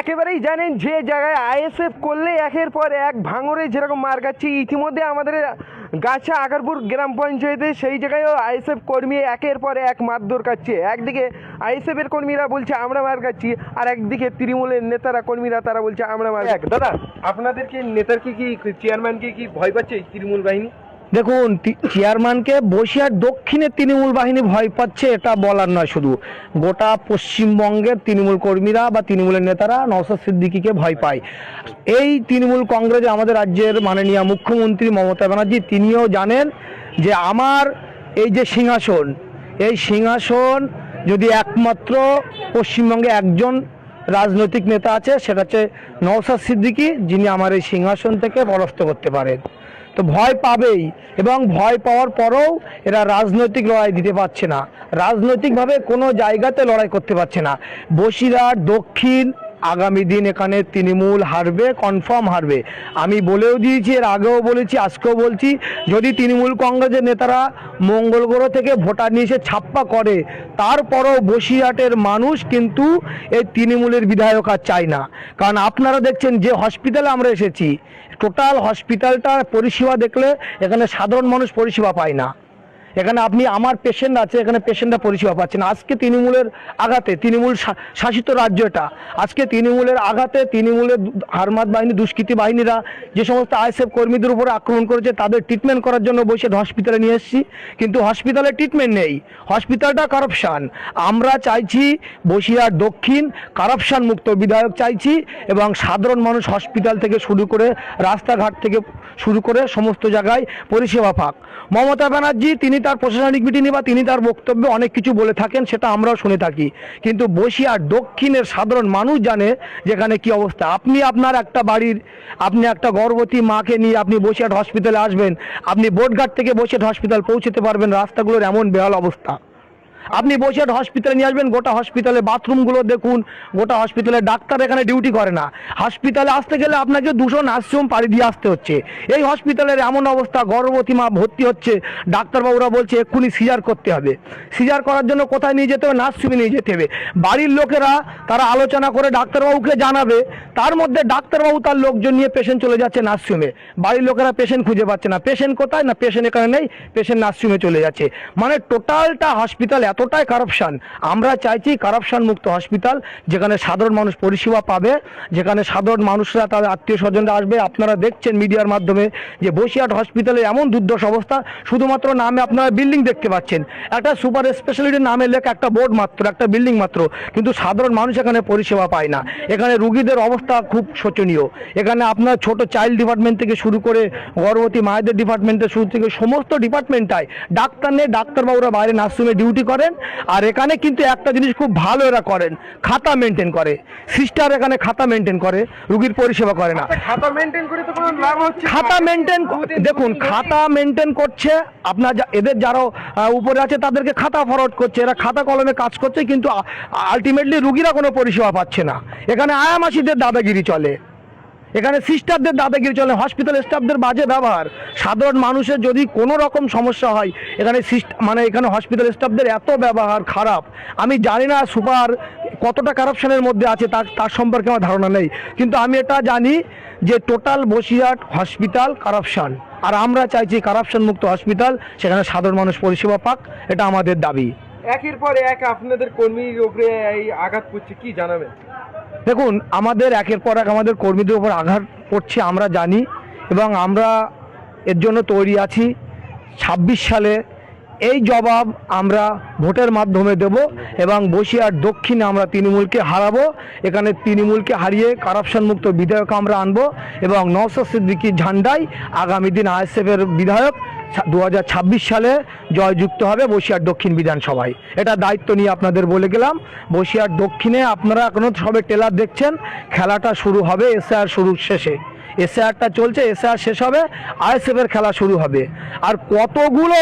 একেবারেই জানেন যে জায়গায় আইএসএফ করলে একের পর এক ভাঙরে যেরকম মার খাচ্ছে, ইতিমধ্যে আমাদের গাছা আকারপুর গ্রাম পঞ্চায়েতে সেই জায়গায়ও আইএসএফ কর্মী একের পর এক মারধর খাচ্ছে একদিকে আইএসএফ এর কর্মীরা বলছে, আমরা মার খাচ্ছি, আর একদিকে তৃণমূলের নেতারা, কর্মীরা, তারা বলছে, আমরা মার। দাদা, আপনাদেরকে নেতারকে কি কি চেয়ারম্যানকে কি ভয় পাচ্ছে তৃণমূল বাহিনী দেখুন চেয়ারম্যানকে বসিয়ার দক্ষিণের তৃণমূল বাহিনী ভয় পাচ্ছে, এটা বলার নয় শুধু। গোটা পশ্চিমবঙ্গের তৃণমূল কর্মীরা বা তৃণমূলের নেতারা নওসাদ সিদ্দিকিকে ভয় পায়। এই তৃণমূল কংগ্রেসে আমাদের রাজ্যের মাননীয় মুখ্যমন্ত্রী মমতা ব্যানার্জি, তিনিও জানেন যে আমার এই যে সিংহাসন, এই সিংহাসন যদি একমাত্র পশ্চিমবঙ্গে একজন রাজনৈতিক নেতা আছে, সেটা হচ্ছে নওসাদ সিদ্দিকী, যিনি আমার এই সিংহাসন থেকে পরাস্ত করতে পারেন। তো ভয় পাবেই এবং ভয় পাওয়ার পরেও এরা রাজনৈতিক লড়াই দিতে পারছে না। রাজনৈতিকভাবে কোনো জায়গাতে লড়াই করতে পারছে না। বসিরহাট, দক্ষিণ আগামী দিন এখানে তৃণমূল হারবে কনফার্ম হারবে। আমি বলেও দিয়েছি, এর আগেও বলেছি, আজকেও বলছি, যদি তৃণমূল কংগ্রেসের নেতারা মঙ্গল গ্রহ থেকে ভোটার নিয়ে এসে ছাপ্পা করে, তারপরও বসিরহাটের মানুষ কিন্তু এই তৃণমূলের বিধায়ক আর চায় না। কারণ আপনারা দেখছেন, যে হসপিটালে আমরা এসেছি টোটাল হসপিটালটার পরিষেবা দেখলে এখানে সাধারণ মানুষ পরিষেবা পায় না। এখানে আপনি আমার পেশেন্ট আছে, এখানে পেশেন্টরা পরিষেবা পাচ্ছেন। আজকে তৃণমূলের আঘাতে তৃণমূল শাসিত রাজ্য এটা। আজকে তৃণমূলের আঘাতে তৃণমূলের হারমাত বাহিনী, দুষ্কৃতী বাহিনীরা যে সমস্ত আইএসএফ কর্মীদের উপরে আক্রমণ করেছে, তাদের ট্রিটমেন্ট করার জন্য বসে হসপিটালে নিয়ে এসেছি। কিন্তু হসপিটালে ট্রিটমেন্ট নেই। হসপিটালটা কারাপশান আমরা চাইছি বসিরহাট দক্ষিণ কারাপশান মুক্ত বিধায়ক চাইছি এবং সাধারণ মানুষ হসপিটাল থেকে শুরু করে রাস্তাঘাট থেকে শুরু করে সমস্ত জায়গায় পরিষেবা পাক। মমতা ব্যানার্জি, তিনি তার প্রশাসনিক মিটিংয়ে বা তিনি তার বক্তব্যে অনেক কিছু বলে থাকেন, সেটা আমরাও শুনে থাকি। কিন্তু বসিয়ার দক্ষিণের সাধারণ মানুষ জানে যেখানে কি অবস্থা। আপনি আপনার একটা বাড়ির, আপনি একটা গর্ভবতী মাকে নিয়ে আপনি বসিয়াট হসপিটালে আসবেন, আপনি বোটঘাট থেকে বসিয়াট হসপিটাল পৌঁছতে পারবেন, রাস্তাগুলোর এমন বেহাল অবস্থা। আপনি বসিরহাট হসপিটালে নিয়ে আসবেন, গোটা হসপিটালে বাথরুমগুলো দেখুন, গোটা হসপিটালে ডাক্তার এখানে ডিউটি করে না। হসপিটালে আসতে গেলে আপনাকে দুশো নার্সিংহোম পাড়ি দিয়ে আসতে হচ্ছে। এই হসপিটালের এমন অবস্থা, গর্ভবতী মা ভর্তি হচ্ছে, ডাক্তারবাবুরা বলছে এক্ষুনি সিজার করতে হবে। সিজার করার জন্য কোথায় নিয়ে যেতে হবে? নার্সিংহোমে নিয়ে যেতে হবে। বাড়ির লোকেরা, তারা আলোচনা করে ডাক্তারবাবুকে জানাবে, তার মধ্যে ডাক্তারবাবু তার লোকজন নিয়ে পেশেন্ট চলে যাচ্ছে নার্সিংহোমে বাড়ির লোকেরা পেশেন্ট খুঁজে পাচ্ছে না। পেশেন্ট কোথায়? না পেশেন্ট এখানে নেই পেশেন্ট নার্সিংহোমে চলে যাচ্ছে। মানে টোটালটা হসপিটাল এতটাই কারাপশান আমরা চাইছি কারাপশান মুক্ত হসপিটাল যেখানে সাধারণ মানুষ পরিষেবা পাবে, যেখানে সাধারণ মানুষরা তাদের আত্মীয় স্বজনরা আসবে। আপনারা দেখছেন মিডিয়ার মাধ্যমে যে বসিরহাট হসপিটালে এমন দুর্দশ অবস্থা, শুধুমাত্র নামে আপনারা বিল্ডিং দেখতে পাচ্ছেন। একটা সুপার স্পেশালিটি নামে লেখা একটা বোর্ড মাত্র, একটা বিল্ডিং মাত্র, কিন্তু সাধারণ মানুষ এখানে পরিষেবা পায় না। এখানে রুগীদের অবস্থা খুব শোচনীয়। এখানে আপনার ছোট চাইল্ড ডিপার্টমেন্ট থেকে শুরু করে গর্ভবতী মায়েদের ডিপার্টমেন্টের শুরু থেকে সমস্ত ডিপার্টমেন্টটায় ডাক্তার নেই, ডাক্তারবাবুরা বাইরে নার্সিংহোমে ডিউটি করেন। আর এখানে কিন্তু একটা জিনিস খুব ভালো এরা করেন খাতা মেনটেন করে। সিস্টার এখানে খাতা মেনটেন করে রুগীর পরিষেবা করে না। খাতা মেনটেন করে তো কোনো লাভ হচ্ছে খাতা মেনটেন দেখুন খাতা মেনটেন করছে আপনার এদের যারা উপরে আছে তাদেরকে খাতা ফরওয়ার্ড করছে এরা খাতা কলমে কাজ করছে কিন্তু আলটিমেটলি রুগীরা কোনো পরিষেবা পাচ্ছে না। এখানে আয়ামাসিদের দাদাগিরি চলে। এখানে সিস্টারদের দাদাগিরি চলে। হসপিটাল স্টাফদের বাজে ব্যবহার। সাধারণ মানুষের যদি কোনো রকম সমস্যা হয়, এখানে মানে এখানে হসপিটাল স্টাফদের এত ব্যবহার খারাপ। আমি জানি না সুপার কতটা কারাপশনের মধ্যে আছে, তার তার সম্পর্কে আমার ধারণা নেই। কিন্তু আমি এটা জানি যে টোটাল বসিরহাট হসপিটাল কারাপশন আর আমরা চাইছি কারাপশন মুক্ত হসপিটাল সেখানে সাধারণ মানুষ পরিষেবা পাক, এটা আমাদের দাবি। একের পর এক আপনাদের কর্মীর উপরে এই আঘাত করছে, কি জানাবেন? দেখুন, আমাদের একের পর এক আমাদের কর্মীদের উপর আঘাত পড়ছে আমরা জানি, এবং আমরা এর জন্য তৈরি আছি। ছাব্বিশ সালে এই জবাব আমরা ভোটের মাধ্যমে দেব এবং বসিরহাট দক্ষিণে আমরা তৃণমূলকে হারাবো। এখানে তৃণমূলকে হারিয়ে কারাপশন মুক্ত বিধায়ক আমরা আনব এবং নওসাদ সিদ্দিকির ঝান্ডাই আগামী দিন আইএসএফের বিধায়ক দু হাজার ছাব্বিশ সালে জয়যুক্ত হবে বসিয়ার দক্ষিণ বিধানসভায়। এটা দায়িত্ব নিয়ে আপনাদের বলে গেলাম। বসিয়ার দক্ষিণে আপনারা এখনও সবে টেলার দেখছেন, খেলাটা শুরু হবে এসআর শুরু শেষে। এসআরটা চলছে এসআর শেষ হবে, আইএসএফের খেলা শুরু হবে। আর কতগুলো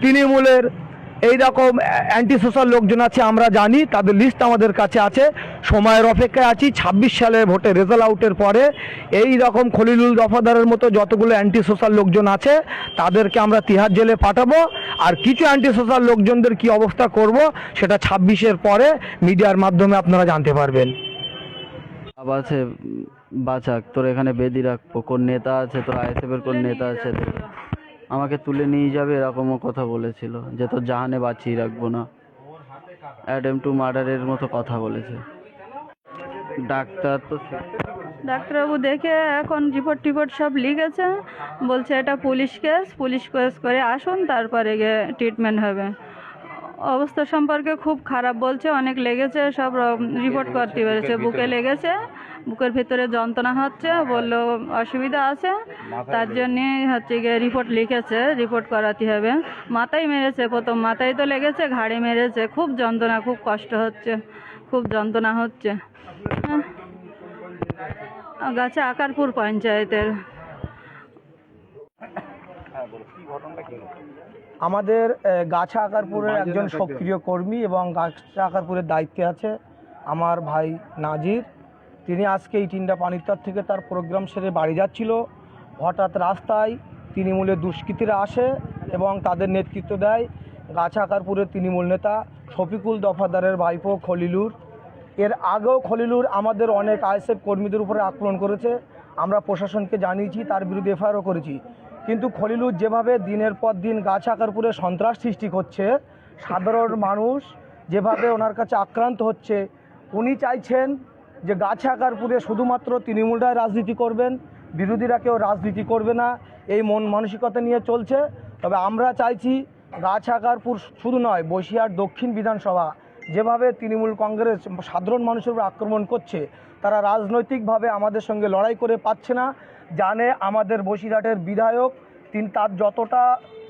তৃণমূলের এই রকম অ্যান্টি সোশ্যাল লোকজন আছে, আমরা জানি, তাদের লিস্ট আমাদের কাছে আছে। সময়ের অপেক্ষায় আছি, ছাব্বিশ সালে ভোটে রেজাল্ট আউটের পরে। এই রকম খলিলুল দফাদারের মতো যতগুলো অ্যান্টি সোশ্যাল লোকজন আছে, তাদেরকে আমরা তিহার জেলে পাঠাবো। আর কিছু অ্যান্টি সোশ্যাল লোকজনদের কি অবস্থা করব, সেটা ছাব্বিশের পরে মিডিয়ার মাধ্যমে আপনারা জানতে পারবেন। আছে বাচাক। তোর এখানে বেদি রাখব। কোন নেতা আছে? তোর আইএসএফের কোন নেতা আছে? আমাকে তুলে নিয়ে যাবে এরকমও কথা বলেছিল, যে তোর জাহানে বাঁচিয়ে রাখব না। অ্যাডেম টু মার্ডারের মতো কথা বলেছে। ডাক্তার তো ডাক্তারবাবু দেখে এখন রিপোর্ট টিপোর্ট সব লিখেছে, বলছে এটা পুলিশ কেস পুলিশ কেস করে আসুন, তারপরে গিয়ে ট্রিটমেন্ট হবে। অবস্থা সম্পর্কে খুব খারাপ বলছে অনেক লেগেছে সব রিপোর্ট করতে পেরেছে। বুকে লেগেছে বুকের ভিতরে যন্ত্রণা হচ্ছে বলল অসুবিধা আছে তার জন্যে হচ্ছে গিয়ে রিপোর্ট লিখেছে রিপোর্ট করাতে হবে। মাথায় মেরেছে প্রথম মাথায় তো লেগেছে ঘাড়ে মেরেছে খুব যন্ত্রণা খুব কষ্ট হচ্ছে খুব যন্ত্রণা হচ্ছে। হ্যাঁ। গাছে আকারপুর পঞ্চায়েতের। আমাদের গাছা আকারপুরের একজন সক্রিয় কর্মী এবং গাছা আকারপুরের দায়িত্বে আছে আমার ভাই নাজির। তিনি আজকে এই তিনটা পানিত্তর থেকে তার প্রোগ্রাম সেরে বাড়ি যাচ্ছিল। হঠাৎ রাস্তায় তৃণমূলের দুষ্কৃতীরা আসে এবং তাদের নেতৃত্ব দেয় গাছা আকারপুরের তৃণমূল নেতা শফিকুল দফাদারের ভাইপো খলিলুর। এর আগেও খলিলুর আমাদের অনেক আইএসএফ কর্মীদের উপরে আক্রমণ করেছে। আমরা প্রশাসনকে জানিয়েছি তার বিরুদ্ধে এফআইআরও করেছি। কিন্তু খলিলুর যেভাবে দিনের পর দিন গাছ আঁকার আকারপুরে সন্ত্রাস সৃষ্টি করছে, সাধারণ মানুষ যেভাবে ওনার কাছে আক্রান্ত হচ্ছে, উনি চাইছেন যে গাছ আঁকার আকারপুরে শুধুমাত্র তৃণমূলরাই রাজনীতি করবেন, বিরোধীরা কেউ রাজনীতি করবে না, এই মন মানসিকতা নিয়ে চলছে। তবে আমরা চাইছি গাছ আকারপুর শুধু নয় বসিরহাট দক্ষিণ বিধানসভা যেভাবে তৃণমূল কংগ্রেস সাধারণ মানুষের উপর আক্রমণ করছে, তারা রাজনৈতিকভাবে আমাদের সঙ্গে লড়াই করে পাচ্ছে না। জানে আমাদের বসিরহাটের বিধায়ক, তিনি তার যতটা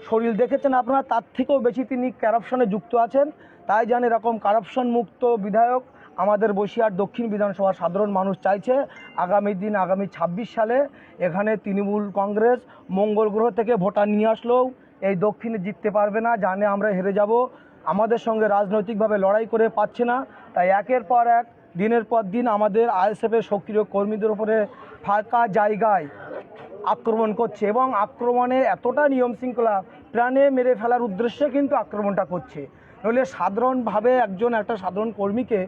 শরীর দেখেছেন আপনারা, তার থেকেও বেশি তিনি কারাপশনে যুক্ত আছেন। তাই জানে এরকম কারাপশন মুক্ত বিধায়ক আমাদের বসিরহাট দক্ষিণ বিধানসভার সাধারণ মানুষ চাইছে। আগামী দিন, আগামী ছাব্বিশ সালে এখানে তৃণমূল কংগ্রেস মঙ্গল গ্রহ থেকে ভোটার নিয়ে আসলেও এই দক্ষিণে জিততে পারবে না। জানে আমরা হেরে যাব। আমাদের সঙ্গে রাজনৈতিকভাবে লড়াই করে পাচ্ছে না। তাই একের পর এক, দিনের পর দিন আমাদের আইএসএফের সক্রিয় কর্মীদের উপরে ফাঁকা জায়গায় আক্রমণ করছে এবং আক্রমণে এতটা নিয়ম শৃঙ্খলা প্রাণে মেরে ফেলার উদ্দেশ্যে কিন্তু আক্রমণটা করছে। নইলে সাধারণভাবে একজন, একটা সাধারণ কর্মীকে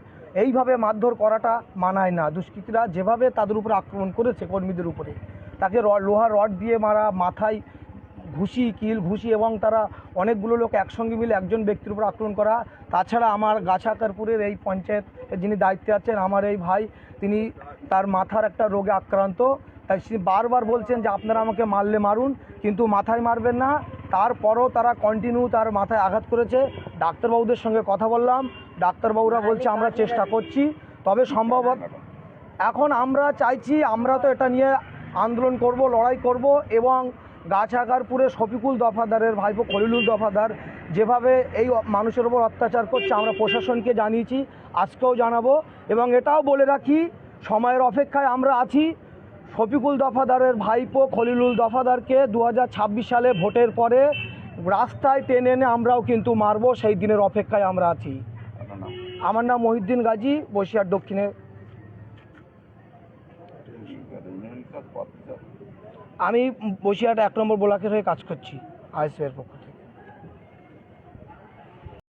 এইভাবে মারধর করাটা মানায় না। দুষ্কৃতীরা যেভাবে তাদের উপরে আক্রমণ করেছে কর্মীদের উপরে, তাকে লোহার রড দিয়ে মারা, মাথায় ঘুষি কিল ঘুষি এবং তারা অনেকগুলো লোক একসঙ্গে মিলে একজন ব্যক্তির উপর আক্রমণ করা। তাছাড়া আমার গাছাকারপুরের এই পঞ্চায়েত যিনি দায়িত্বে আছেন আমার এই ভাই তিনি তার মাথার একটা রোগে আক্রান্ত। তাই তিনি বারবার বলছেন যে আপনারা আমাকে মারলে মারুন। কিন্তু মাথায় মারবেন না। তারপরও তারা কন্টিনিউ তার মাথায় আঘাত করেছে। ডাক্তারবাবুদের সঙ্গে কথা বললাম। ডাক্তারবাবুরা বলছে আমরা চেষ্টা করছি। তবে সম্ভবত এখন আমরা চাইছি আমরা তো এটা নিয়ে আন্দোলন করব লড়াই করব এবং গাছাগারপুরে শফিকুল দফাদারের ভাইপো খলিলুল দফাদার যেভাবে এই মানুষের ওপর অত্যাচার করছে আমরা প্রশাসনকে জানিয়েছি আজকেও জানাব। এবং এটাও বলে রাখি সময়ের অপেক্ষায় আমরা আছি। শফিকুল দফাদারের ভাইপো খলিলুল দফাদারকে দু হাজার ছাব্বিশ সালে ভোটের পরে রাস্তায় টেনে এনে আমরাও কিন্তু মারবো সেই দিনের অপেক্ষায় আমরা আছি। আমার নাম মহিউদ্দিন গাজী বসিরহাট দক্ষিণে আমি বসিরহাট এক নম্বর ব্লকের হয়ে কাজ করছি আইএসএর পক্ষে।